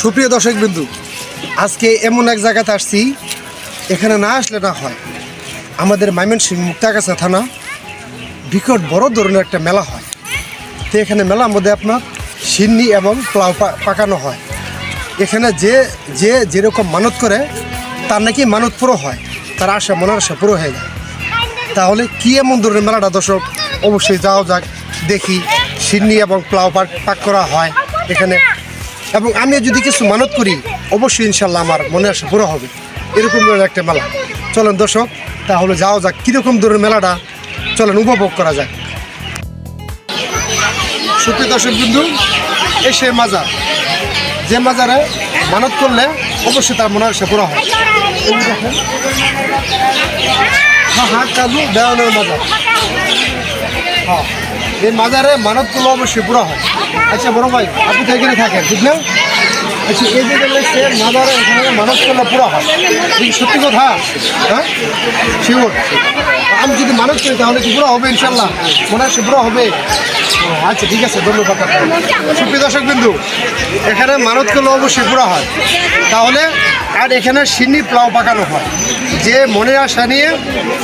সুপ্রিয় দর্শক বিন্দু আজকে এমন এক জায়গাতে আসছি, এখানে না আসলে না হয়। আমাদের ময়মনসিংহ মুক্তাগাছা থানা বিকট বড় ধরনের একটা মেলা হয়। তো এখানে মেলার মধ্যে আপনার সিন্নি এবং প্লাউ পাকানো হয়। এখানে যে যে যেরকম মানত করে, তার নাকি মানত পুরো হয়। তার আশা, মনের আশা পুরো হয়ে যায়। তাহলে কি এমন ধরনের মেলাটা দর্শক, অবশ্যই যাওয়া যাক, দেখি সিন্নি এবং প্লাউ পাক পাক করা হয় এখানে। এবং আমি যদি কিছু মানত করি, অবশ্যই ইনশাল্লাহ আমার মনে আসা পুরো হবে। এরকম ধরনের একটা মেলা। চলেন দর্শক, তাহলে যাওয়া যাক কীরকম ধরনের মেলাটা, চলেন উপভোগ করা যাক। সুপ্রিয় দর্শক বিন্দু, এসে মাজার। যে মাজারে মানত করলে অবশ্যই তার মনে আসা পুরো হয় হ্যাঁ হ্যাঁ কাজু, দেওয়ানের মাজার। হ্যাঁ। এই মাজারে মানত করলে অবশ্যই পুরো হয়। আচ্ছা বড় ভাই, আপনি তো এখানে থাকেন, ঠিক আচ্ছা এই যে সে মাজারে এখানে মানত করলে পুরো হয়। সত্যি কথা হ্যাঁ? শিওর? আমি যদি মানত করি, তাহলে কি পুরো হবে ইনশাল্লাহ মনে হচ্ছে পুরো হবে। আচ্ছা ঠিক আছে, ধন্যবাদ। সুপ্রিয় দর্শক বিন্দু, এখানে মানত করলে অবশ্যই পুরো হয়। তাহলে, আর এখানে সিন্নি প্লাও পাকানো হয়। যে মনের আশা নিয়ে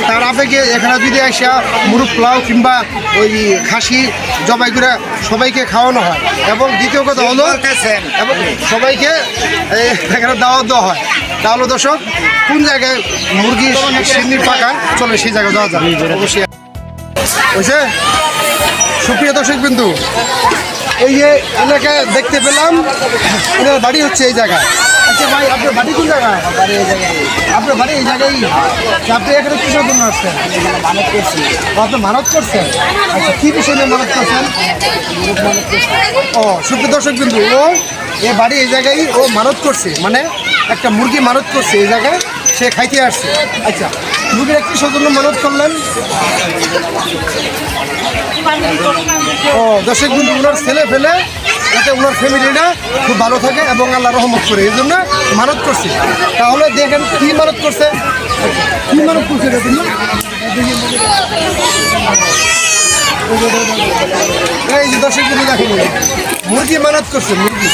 তার আবেগে এখানে যদি আসা মুরুখ প্লাউ কিংবা ওই খাসি জবাই করে সবাইকে খাওয়ানো হয়। এবং দ্বিতীয় কথা হলো এবং সবাইকে এখানে দাওয়াত দেওয়া হয়। তাহলে দর্শক কোন জায়গায় মুরগি সিন্নি পাকা চলে সেই জায়গায় যাওয়া যায় অবশ্যই। বুঝছে সুপ্রিয় দর্শক বিন্দু এই যে এলাকা দেখতে পেলাম এনার বাড়ি হচ্ছে এই জায়গায়। আচ্ছা ভাই আপনার বাড়ি কোন এই জায়গায়? আপনার বাড়ি এই জায়গায়? আচ্ছা, আপনি এখানে কিসের জন্য আসছেন? মানত করছি আপনি মানত করছেন? আচ্ছা কী বিষয় নিয়ে মানত করছেন? ও সুপ্রিয় দর্শক বিন্দু ও এ বাড়ি এই জায়গায় ও মানত করছে মানে একটা মুরগি মানত করছে এই জায়গায় সে খাইতে আসছে। আচ্ছা মুরগির কিসের জন্য মানত করলেন? ও দর্শক বিন্দু ওনার ছেলে ফেলে যাতে ওনার ফ্যামিলিটা খুব ভালো থাকে এবং আল্লাহ রহমত করে। এই জন্য মানত করছে। তাহলে দেখেন কি মানত করছে। কি মানত করছে এই যে দর্শক বিন্দু দেখেন মুরগি মানত করছে, মুরগি।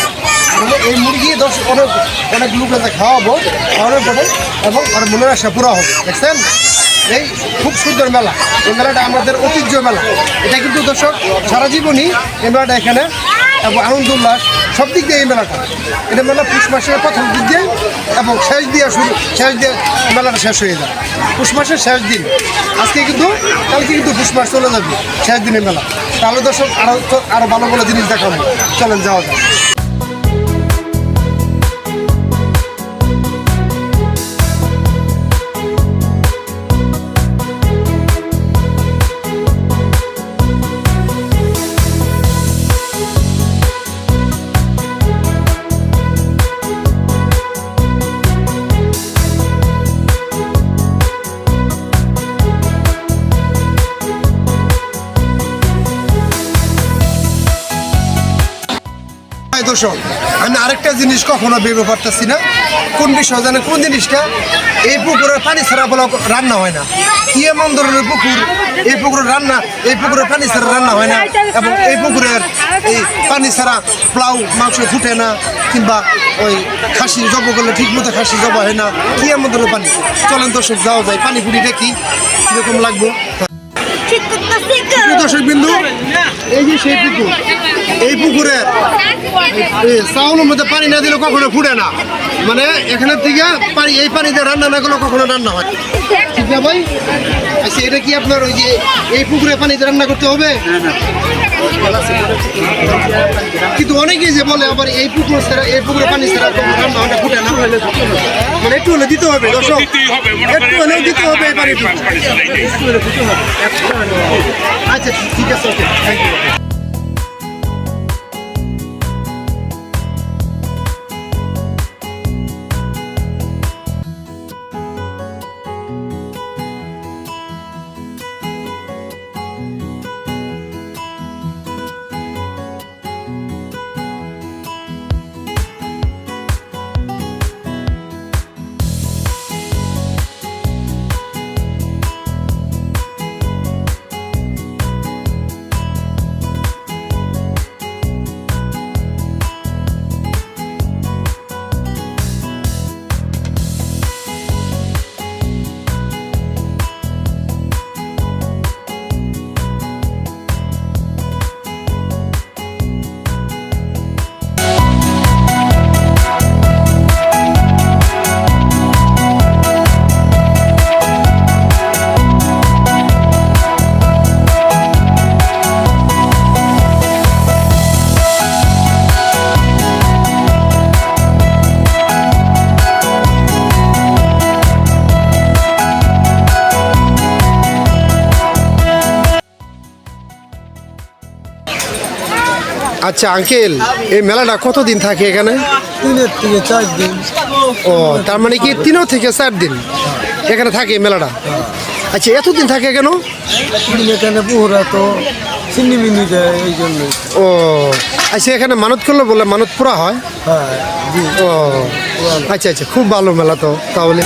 এই মুরগি দশ অনেক অনেক লোকে খাওয়াবো, খাওয়ানোর পরে এবং ওর মনের আশা পুরো হবে। দেখছেন? এই খুব সুন্দর মেলা। এই মেলাটা আমাদের ঐতিহ্য মেলা। এটা কিন্তু দর্শক সারা জীবনই এই মেলাটা এখানে এবং আনন্দ উল্লাস সব দিক দিয়ে এই মেলাটা। এটা মেলা পুষ মাসের প্রথম দিক দিয়ে এবং শেষ দিয়ে শুরু শেষ দিয়ে মেলাটা শেষ হয়ে যায়। পুষ মাসের শেষ দিন। আজকে কিন্তু কালকে কিন্তু পুষ মাস চলে যাবে। শেষ দিনের মেলা। তাহলে দর্শক আরও আরও ভালো ভালো জিনিস দেখাবো। চলেন যাওয়া যায় দর্শক আমি আরেকটা জিনিস কখনো ভেবে পারতেছি না। কোন বিষয় জানে কোন জিনিসটা? এই পুকুরের পানি ছাড়া বলে রান্না হয় না। কি এমন ধরনের পুকুর? এই পুকুরের রান্না এই পুকুরের পানি ছাড়া রান্না হয় না। এবং এই পুকুরের এই পানি ছাড়া প্লাউ মাংস ফুটে না কিংবা ওই খাসি জব করলে ঠিক মতো খাসি জব হয় না। কি এমন ধরনের পানি? চলেন দর্শক যাওয়া যায় পানি পুরিটা কি? কীরকম লাগবো? দর্শক বিন্দু এই যে সেই পুকুর এই পুকুরের এই চাউলের মধ্যে পানি না দিলে কখনো ফুটে না। মানে এখানের থেকে পানি এই পানি দিয়ে রান্না না করলে কখনো রান্না হয় ঠিক না ভাই? আচ্ছা এটা কি আপনার ওই যে এই পুকুরে পানিতে রান্না করতে হবে? কিন্তু অনেকেই যে বলে আবার এই পুকুর ছাড়া এই পুকুরে পানি ছাড়া রান্না হয় না ফুটে না। মানে একটু হলে দিতে হবে দর্শক। একটু হলেও দিতে হবে এই পানিটুকু পাঁচ পানি চলে যায়। আচ্ছা ঠিক আছে ওকে। থ্যাংক ইউ আচ্ছা আঙ্কেল এই মেলাটা কতদিন থাকে এখানে? তিনের থেকে চার দিন। ও তার মানে কি তিনও থেকে চার দিন এখানে থাকে মেলাটা? আচ্ছা এতদিন থাকে কেন? এখানে তো দেয় এই ও আচ্ছা এখানে মানত করলে বলে মানত পুরা হয় হ্যাঁ ও আচ্ছা আচ্ছা খুব ভালো মেলা তো তাহলে।